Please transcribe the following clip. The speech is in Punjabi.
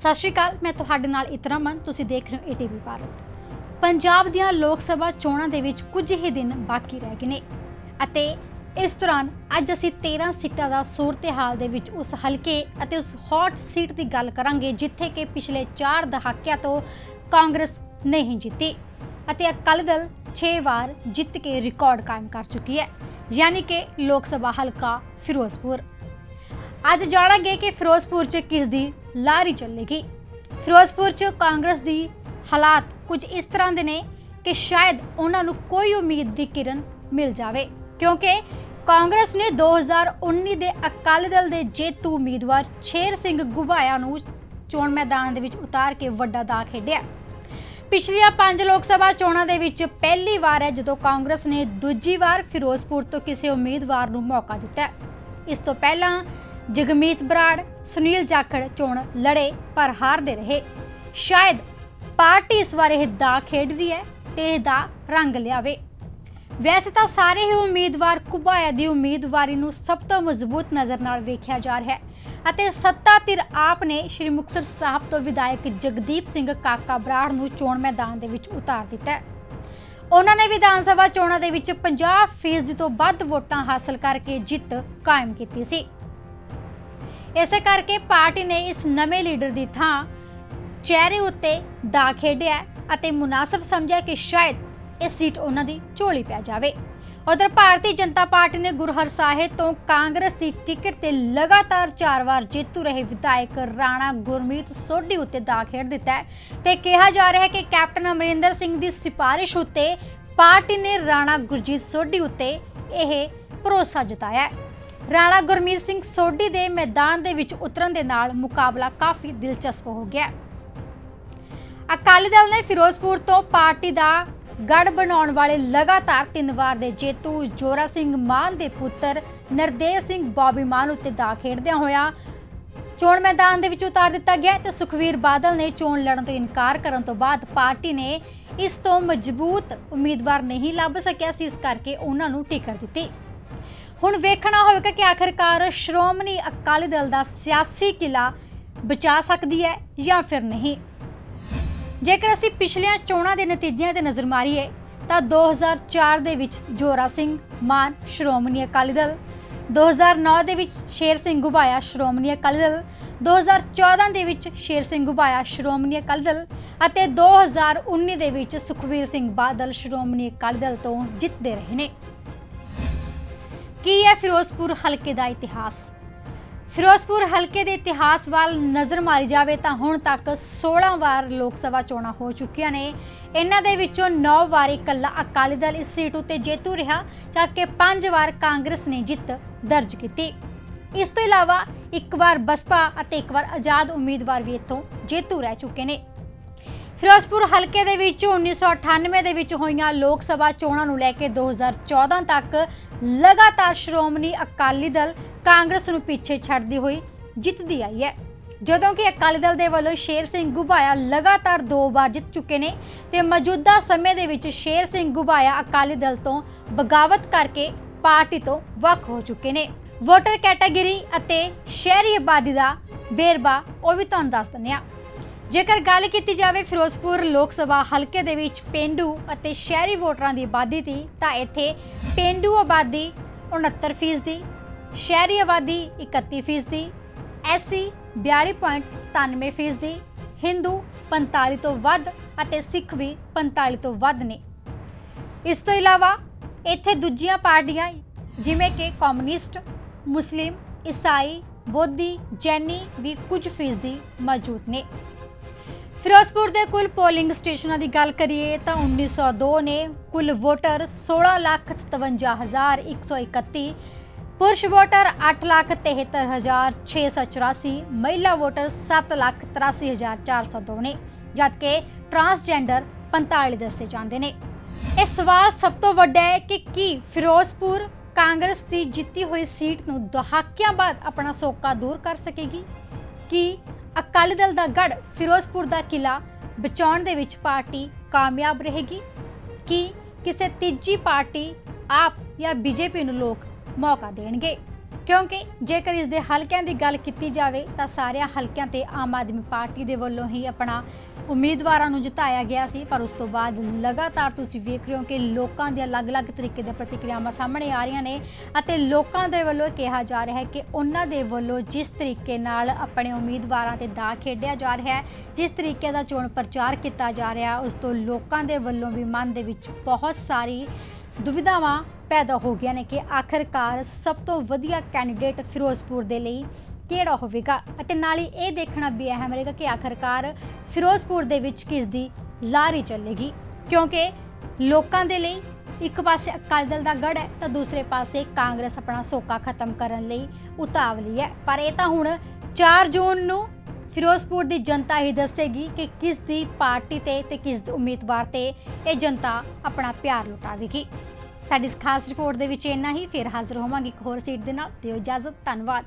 ਸਤਿ ਸ਼੍ਰੀ ਅਕਾਲ, ਮੈਂ ਤੁਹਾਡੇ ਨਾਲ ਇਤਰਾਮਨ ਤੁਸੀਂ ਦੇਖ ਰਹੇ ਹੋ ਏਟੀਵੀ ਭਾਰਤ। ਪੰਜਾਬ ਦੀਆਂ ਲੋਕ ਸਭਾ ਚੋਣਾਂ ਦੇ ਵਿੱਚ ਕੁਝ ਹੀ ਦਿਨ ਬਾਕੀ ਰਹਿ ਗਏ ਨੇ ਅਤੇ ਇਸ ਦੌਰਾਨ ਅੱਜ ਅਸੀਂ 13 ਸੀਟਾਂ ਦਾ ਸੂਰਤ-ਹਾਲ ਦੇ ਵਿੱਚ ਉਸ ਹਲਕੇ ਅਤੇ ਉਸ ਹੌਟ ਸੀਟ ਦੀ ਗੱਲ ਕਰਾਂਗੇ, ਜਿੱਥੇ ਕਿ ਪਿਛਲੇ 4 ਦਹਾਕਿਆਂ ਤੋਂ ਕਾਂਗਰਸ ਨਹੀਂ ਜਿੱਤੀ ਅਤੇ ਅਕਾਲੀ ਦਲ 6 ਵਾਰ ਜਿੱਤ ਕੇ ਰਿਕਾਰਡ ਕਾਇਮ ਕਰ ਚੁੱਕੀ ਹੈ, ਯਾਨੀ ਕਿ ਲੋਕ ਸਭਾ ਹਲਕਾ ਫਿਰੋਜ਼ਪੁਰ। ਅੱਜ ਜਾਣਾਂਗੇ ਕਿ ਫਿਰੋਜ਼ਪੁਰ 'ਚ ਕਿਸ ਦੀ ਲਾਰੀ ਚੱਲੇਗੀ। ਫਿਰੋਜ਼ਪੁਰ 'ਚ ਕਾਂਗਰਸ ਦੀ ਹਾਲਾਤ ਕੁਝ ਇਸ ਤਰ੍ਹਾਂ ਦੇ ਨੇ ਕਿ ਸ਼ਾਇਦ ਉਹਨਾਂ ਨੂੰ ਕੋਈ ਉਮੀਦ ਦੀ ਕਿਰਨ ਮਿਲ ਜਾਵੇ। ਕਿਉਂਕਿ ਕਾਂਗਰਸ ਨੇ 2019 ਦੇ ਅਕਾਲੀ ਦਲ ਦੇ ਜੇਤੂ ਉਮੀਦਵਾਰ ਸ਼ੇਰ ਸਿੰਘ ਗੁਬਾਇਆ ਨੂੰ ਚੋਣ ਮੈਦਾਨ ਦੇ ਵਿੱਚ ਉਤਾਰ ਕੇ ਵੱਡਾ ਦਾ ਖੇਡਿਆ। ਪਿਛਲੀਆਂ ਪੰਜ ਲੋਕ ਸਭਾ ਚੋਣਾਂ ਦੇ ਵਿੱਚ ਪਹਿਲੀ ਵਾਰ ਹੈ ਜਦੋਂ ਕਾਂਗਰਸ ਨੇ ਦੂਜੀ ਵਾਰ ਫਿਰੋਜ਼ਪੁਰ ਤੋਂ ਕਿਸੇ ਉਮੀਦਵਾਰ ਨੂੰ ਮੌਕਾ ਦਿੱਤਾ। ਇਸ ਤੋਂ ਪਹਿਲਾਂ ਜਗਮੀਤ ਬਰਾੜ, ਸੁਨੀਲ ਜਾਖੜ ਚੋਣ ਲੜੇ, ਪਰ ਹਾਰਦੇ ਰਹੇ। ਸ਼ਾਇਦ ਪਾਰਟੀ ਇਸ ਵਾਰ ਇਹ ਦਾ ਖੇਡ ਰਹੀ ਹੈ ਤੇ ਇਹ ਦਾ ਰੰਗ ਲਿਆਵੇ। ਵੈਸੇ ਤਾਂ ਸਾਰੇ ਹੀ ਉਮੀਦਵਾਰ ਕੁਬਾਇਆ ਦੀ ਉਮੀਦਵਾਰੀ ਨੂੰ ਸਭ ਤੋਂ ਮਜ਼ਬੂਤ ਨਜ਼ਰ ਨਾਲ ਵੇਖਿਆ ਜਾ ਰਿਹਾ ਹੈ ਅਤੇ ਸੱਤਾ ਧਿਰ ਆਪ ਨੇ ਸ਼੍ਰੀ ਮੁਕਤਸਰ ਸਾਹਿਬ ਤੋਂ ਵਿਧਾਇਕ ਜਗਦੀਪ ਸਿੰਘ ਕਾਕਾ ਬਰਾੜ ਨੂੰ ਚੋਣ ਮੈਦਾਨ ਦੇ ਵਿੱਚ ਉਤਾਰ ਦਿੱਤਾ ਹੈ। ਉਹਨਾਂ ਨੇ ਵਿਧਾਨ ਸਭਾ ਚੋਣਾਂ ਦੇ ਵਿੱਚ 50% ਤੋਂ ਵੱਧ ਵੋਟਾਂ ਹਾਸਲ ਕਰਕੇ ਜਿੱਤ ਕਾਇਮ ਕੀਤੀ ਸੀ। ਇਸੇ ਕਰਕੇ ਪਾਰਟੀ ਨੇ ਇਸ ਨਵੇਂ ਲੀਡਰ ਦੀ ਥਾਂ ਚਿਹਰੇ ਉੱਤੇ ਦਾ ਖੇਡਿਆ ਅਤੇ ਮੁਨਾਸਬ ਸਮਝਿਆ ਕਿ ਸ਼ਾਇਦ ਇਹ ਸੀਟ ਉਹਨਾਂ ਦੀ ਝੋਲੀ ਪੈ ਜਾਵੇ। ਉਧਰ ਭਾਰਤੀ ਜਨਤਾ ਪਾਰਟੀ ਨੇ ਗੁਰਹਰ ਸਾਹਿਬ ਤੋਂ ਕਾਂਗਰਸ ਦੀ ਟਿਕਟ ਤੇ ਲਗਾਤਾਰ ਚਾਰ ਵਾਰ ਜੇਤੂ ਰਹੇ ਵਿਧਾਇਕ ਰਾਣਾ ਗੁਰਮੀਤ ਸੋਢੀ ਉੱਤੇ ਦਾ ਖੇਡ ਦਿੱਤਾ ਹੈ ਤੇ ਕਿਹਾ ਜਾ ਰਿਹਾ ਹੈ ਕਿ ਕੈਪਟਨ ਅਮਰਿੰਦਰ ਸਿੰਘ ਦੀ ਸਿਫਾਰਿਸ਼ ਉੱਤੇ ਪਾਰਟੀ ਨੇ ਰਾਣਾ ਗੁਰਜੀਤ ਸੋਢੀ ਉੱਤੇ ਇਹ ਭਰੋਸਾ ਜਤਾਇਆ ਹੈ। ਰਾਣਾ ਗੁਰਮੀਤ ਸਿੰਘ ਸੋਢੀ ਦੇ ਮੈਦਾਨ ਦੇ ਵਿੱਚ ਉਤਰਨ ਦੇ ਨਾਲ ਮੁਕਾਬਲਾ ਕਾਫੀ ਦਿਲਚਸਪ ਹੋ ਗਿਆ। ਅਕਾਲੀ ਦਲ ਨੇ ਫਿਰੋਜ਼ਪੁਰ ਤੋਂ ਪਾਰਟੀ ਦਾ ਗੜ ਬਣਾਉਣ ਵਾਲੇ ਲਗਾਤਾਰ ਤਿੰਨ ਵਾਰ ਦੇ ਜੇਤੂ ਜੋਰਾ ਸਿੰਘ ਮਾਨ ਦੇ ਪੁੱਤਰ ਨਰਦੇਵ ਸਿੰਘ ਬੌਬੀ ਮਾਨ ਉੱਤੇ ਦਾ ਖੇਡਦਿਆਂ ਹੋਇਆ ਚੋਣ ਮੈਦਾਨ ਦੇ ਵਿੱਚ ਉਤਾਰ ਦਿੱਤਾ ਗਿਆ ਤੇ ਸੁਖਵੀਰ ਬਾਦਲ ਨੇ ਚੋਣ ਲੜਨ ਤੋਂ ਇਨਕਾਰ ਕਰਨ ਤੋਂ ਬਾਅਦ ਪਾਰਟੀ ਨੇ ਇਸ ਤੋਂ ਮਜ਼ਬੂਤ ਉਮੀਦਵਾਰ ਨਹੀਂ ਲੱਭ ਸਕਿਆ ਸੀ, ਇਸ ਕਰਕੇ ਉਹਨਾਂ ਨੂੰ ਟਿਕਟ ਦਿੱਤੀ। ਹੁਣ ਵੇਖਣਾ ਹੋਵੇਗਾ ਕਿ ਆਖਰਕਾਰ ਸ਼੍ਰੋਮਣੀ ਅਕਾਲੀ ਦਲ ਦਾ ਸਿਆਸੀ ਕਿਲਾ ਬਚਾ ਸਕਦੀ ਹੈ ਜਾਂ ਫਿਰ ਨਹੀਂ। ਜੇਕਰ ਅਸੀਂ ਪਿਛਲੀਆਂ ਚੋਣਾਂ ਦੇ ਨਤੀਜਿਆਂ ਤੇ ਨਜ਼ਰ ਮਾਰੀਏ, ਤਾਂ 2004 ਦੇ ਵਿੱਚ ਜੋਰਾ ਸਿੰਘ ਮਾਨ ਸ਼੍ਰੋਮਣੀ ਅਕਾਲੀ ਦਲ 2009 ਦੇ ਵਿੱਚ ਸ਼ੇਰ ਸਿੰਘ ਗੁਬਾਇਆ ਸ਼੍ਰੋਮਣੀ ਅਕਾਲੀ ਦਲ 2014 ਦੇ ਵਿੱਚ ਸ਼ੇਰ ਸਿੰਘ ਗੁਬਾਇਆ ਸ਼੍ਰੋਮਣੀ ਅਕਾਲੀ ਦਲ ਅਤੇ 2019 ਦੇ ਵਿੱਚ ਸੁਖਵੀਰ ਸਿੰਘ ਬਾਦਲ ਸ਼੍ਰੋਮਣੀ ਅਕਾਲੀ ਦਲ ਤੋਂ ਜਿੱਤਦੇ ਰਹੇ ਨੇ। ਕੀ ਹੈ ਫਿਰੋਜ਼ਪੁਰ ਹਲਕੇ ਦਾ ਇਤਿਹਾਸ? ਫਿਰੋਜ਼ਪੁਰ ਹਲਕੇ ਦੇ ਇਤਿਹਾਸ ਵੱਲ ਨਜ਼ਰ ਮਾਰੀ ਜਾਵੇ ਤਾਂ ਹੁਣ ਤੱਕ 16 ਵਾਰ ਲੋਕ ਸਭਾ ਚੋਣਾਂ ਹੋ ਚੁੱਕੀਆਂ ਨੇ। ਇਹਨਾਂ ਦੇ ਵਿੱਚੋਂ 9 ਵਾਰੀ ਇਕੱਲਾ ਅਕਾਲੀ ਦਲ ਇਸ ਸੀਟ ਉਤੇ ਜੇਤੂ ਰਿਹਾ ਜਦਕਿ 5 ਵਾਰ ਕਾਂਗਰਸ ਨੇ ਜਿੱਤ ਦਰਜ ਕੀਤੀ। ਇਸ ਤੋਂ ਇਲਾਵਾ ਇੱਕ ਵਾਰ ਬਸਪਾ ਅਤੇ ਇੱਕ ਵਾਰ ਆਜ਼ਾਦ ਉਮੀਦਵਾਰ ਵੀ ਇੱਥੋਂ ਜੇਤੂ ਰਹਿ ਚੁੱਕੇ ਨੇ। ਫਿਰੋਜ਼ਪੁਰ ਹਲਕੇ ਦੇ ਵਿੱਚ 1998 ਦੇ ਵਿੱਚ ਹੋਈਆਂ ਲੋਕ ਸਭਾ ਚੋਣਾਂ ਨੂੰ ਲੈ ਕੇ 2014 ਤੱਕ ਲਗਾਤਾਰ ਸ਼੍ਰੋਮਣੀ ਅਕਾਲੀ ਦਲ ਕਾਂਗਰਸ ਨੂੰ ਪਿੱਛੇ ਛੱਡਦੀ ਹੋਈ ਜਿੱਤਦੀ ਆਈ ਹੈ। ਜਦੋਂ ਕਿ ਅਕਾਲੀ ਦਲ ਦੇ ਵੱਲੋਂ ਸ਼ੇਰ ਸਿੰਘ ਗੁਬਾਇਆ ਲਗਾਤਾਰ ਦੋ ਵਾਰ ਜਿੱਤ ਚੁੱਕੇ ਨੇ ਤੇ ਮੌਜੂਦਾ ਸਮੇਂ ਦੇ ਵਿੱਚ ਸ਼ੇਰ ਸਿੰਘ ਗੁਬਾਇਆ ਅਕਾਲੀ ਦਲ ਤੋਂ ਬਗਾਵਤ ਕਰਕੇ ਪਾਰਟੀ ਤੋਂ ਵੱਖ ਹੋ ਚੁੱਕੇ ਨੇ। ਵੋਟਰ ਕੈਟਾਗਰੀ ਅਤੇ ਸ਼ਹਿਰੀ ਆਬਾਦੀ ਦਾ ਬੇਰਬਾ ਉਹ ਵੀ ਤੁਹਾਨੂੰ ਦੱਸ ਦਿੰਦੇ ਹਾਂ। ਜੇਕਰ ਗੱਲ ਕੀਤੀ ਜਾਵੇ ਫਿਰੋਜ਼ਪੁਰ ਲੋਕ ਸਭਾ ਹਲਕੇ ਦੇ ਵਿੱਚ ਪਿੰਡੂ ਅਤੇ ਸ਼ਹਿਰੀ ਵੋਟਰਾਂ ਦੀ ਆਬਾਦੀ ਦੀ, ਤਾਂ ਇੱਥੇ ਪਿੰਡੂ ਆਬਾਦੀ 69% ਦੀ ਸ਼ਹਿਰੀ ਆਬਾਦੀ 31% ਦੀ ਐਸਸੀ 42.97% ਦੀ ਹਿੰਦੂ 45 ਤੋਂ ਵੱਧ ਅਤੇ ਸਿੱਖ ਵੀ 45 ਤੋਂ ਵੱਧ ਨੇ। ਇਸ ਤੋਂ ਇਲਾਵਾ ਇੱਥੇ ਦੂਜੀਆਂ ਪਾਰਟੀਆਂ ਜਿਵੇਂ ਕਿ ਕਮਿਊਨਿਸਟ, ਮੁਸਲਿਮ, ਈਸਾਈ, ਬੋਧੀ, ਜੈਨੀ ਵੀ ਕੁਝ ਫੀਸਦੀ ਮੌਜੂਦ ਨੇ। ਫਿਰੋਜ਼ਪੁਰ ਦੇ ਕੁੱਲ ਪੋਲਿੰਗ ਸਟੇਸ਼ਨਾਂ ਦੀ ਗੱਲ ਕਰੀਏ ਤਾਂ 1902 ਨੇ ਕੁੱਲ ਵੋਟਰ 16,57,131 ਪੁਰਸ਼ ਵੋਟਰ 8,73,684 ਮਹਿਲਾ ਵੋਟਰ 7,83,402 ਨੇ ਜਦਕਿ ਟਰਾਂਸਜੈਂਡਰ 45 ਦੱਸੇ ਜਾਂਦੇ ਨੇ। ਇਹ ਸਵਾਲ ਸਭ ਤੋਂ ਵੱਡਾ ਹੈ ਕਿ ਕੀ ਫਿਰੋਜ਼ਪੁਰ ਕਾਂਗਰਸ ਦੀ ਜਿੱਤੀ ਹੋਈ ਸੀਟ ਨੂੰ ਦਹਾਕਿਆਂ ਬਾਅਦ ਆਪਣਾ ਸੋਕਾ ਦੂਰ ਕਰ ਸਕੇਗੀ? ਕੀ ਅਕਾਲੀ ਦਲ ਦਾ ਗੜ ਫਿਰੋਜ਼ਪੁਰ ਦਾ ਕਿਲਾ ਬਚਾਉਣ ਦੇ ਵਿੱਚ ਪਾਰਟੀ ਕਾਮਯਾਬ ਰਹੇਗੀ। ਕਿ ਕਿਸੇ ਤੀਜੀ ਪਾਰਟੀ ਆਪ ਜਾਂ ਬੀਜੇਪੀ ਨੂੰ ਲੋਕ ਮੌਕਾ ਦੇਣਗੇ? ਕਿਉਂਕਿ ਜੇਕਰ ਇਸ ਦੇ ਹਲਕਿਆਂ ਦੀ ਗੱਲ ਕੀਤੀ ਜਾਵੇ ਤਾਂ ਸਾਰਿਆਂ ਹਲਕਿਆਂ ਤੇ ਆਮ ਆਦਮੀ ਪਾਰਟੀ ਦੇ ਵੱਲੋਂ ਹੀ ਆਪਣਾ ਉਮੀਦਵਾਰਾਂ ਨੂੰ ਜਿਤਾਇਆ ਗਿਆ ਸੀ, ਪਰ ਉਸ ਤੋਂ ਬਾਅਦ ਲਗਾਤਾਰ ਤੁਸੀਂ ਵੇਖ ਰਹੇ ਹੋ ਕਿ ਲੋਕਾਂ ਦੀਆਂ ਅਲੱਗ-ਅਲੱਗ ਤਰੀਕੇ ਦੀਆਂ ਪ੍ਰਤੀਕਿਰਿਆਵਾਂ ਸਾਹਮਣੇ ਆ ਰਹੀਆਂ ਨੇ ਅਤੇ ਲੋਕਾਂ ਦੇ ਵੱਲੋਂ ਕਿਹਾ ਜਾ ਰਿਹਾ ਹੈ ਕਿ ਉਹਨਾਂ ਦੇ ਵੱਲੋਂ ਜਿਸ ਤਰੀਕੇ ਨਾਲ ਆਪਣੇ ਉਮੀਦਵਾਰਾਂ ਤੇ ਦਾ ਖੇਡਿਆ ਜਾ ਰਿਹਾ ਹੈ, ਜਿਸ ਤਰੀਕੇ ਦਾ ਚੋਣ ਪ੍ਰਚਾਰ ਕੀਤਾ ਜਾ ਰਿਹਾ, ਉਸ ਤੋਂ ਲੋਕਾਂ ਦੇ ਵੱਲੋਂ ਵੀ ਮਨ ਦੇ ਵਿੱਚ ਬਹੁਤ ਸਾਰੀ ਦੁਵਿਧਾਵਾਂ ਪੈਦਾ ਹੋ ਗਿਆ ਨੇ ਕਿ ਆਖਰਕਾਰ ਸਭ ਤੋਂ ਵਧੀਆ ਕੈਂਡੀਡੇਟ ਫਿਰੋਜ਼ਪੁਰ ਦੇ ਲਈ ਕਿਹੜਾ ਹੋਵੇਗਾ? ਅਤੇ ਨਾਲ ਹੀ ਇਹ ਦੇਖਣਾ ਵੀ ਅਹਿਮ ਰਹੇਗਾ ਕਿ ਆਖਰਕਾਰ ਫਿਰੋਜ਼ਪੁਰ ਦੇ ਵਿੱਚ ਕਿਸ ਦੀ ਲਾਰੀ ਚੱਲੇਗੀ? ਕਿਉਂਕਿ ਲੋਕਾਂ ਦੇ ਲਈ ਇੱਕ ਪਾਸੇ ਅਕਾਲੀ ਦਲ ਦਾ ਗੜ ਹੈ, ਤਾਂ ਦੂਸਰੇ ਪਾਸੇ ਕਾਂਗਰਸ ਆਪਣਾ ਸੋਕਾ ਖਤਮ ਕਰਨ ਲਈ ਉਤਾਵਲੀ ਹੈ। ਪਰ ਇਹ ਤਾਂ ਹੁਣ 4 ਜੂਨ ਨੂੰ ਫਿਰੋਜ਼ਪੁਰ ਦੀ ਜਨਤਾ ਹੀ ਦੱਸੇਗੀ ਕਿ ਕਿਸ ਦੀ ਪਾਰਟੀ ਤੇ ਤੇ ਕਿਸ ਦੇ ਉਮੀਦਵਾਰ ਤੇ ਇਹ ਜਨਤਾ ਆਪਣਾ ਪਿਆਰ ਲੁਟਾਵੇਗੀ। ਸਾਡੀ ਇਸ ਖਾਸ ਰਿਪੋਰਟ ਦੇ ਵਿੱਚ ਇੰਨਾ ਹੀ। ਫਿਰ ਹਾਜ਼ਰ ਹੋਵਾਂਗੇ ਇੱਕ ਹੋਰ ਸੀਟ ਦੇ ਨਾਲ। ਦਿਓ ਇਜਾਜ਼ਤ। ਧੰਨਵਾਦ।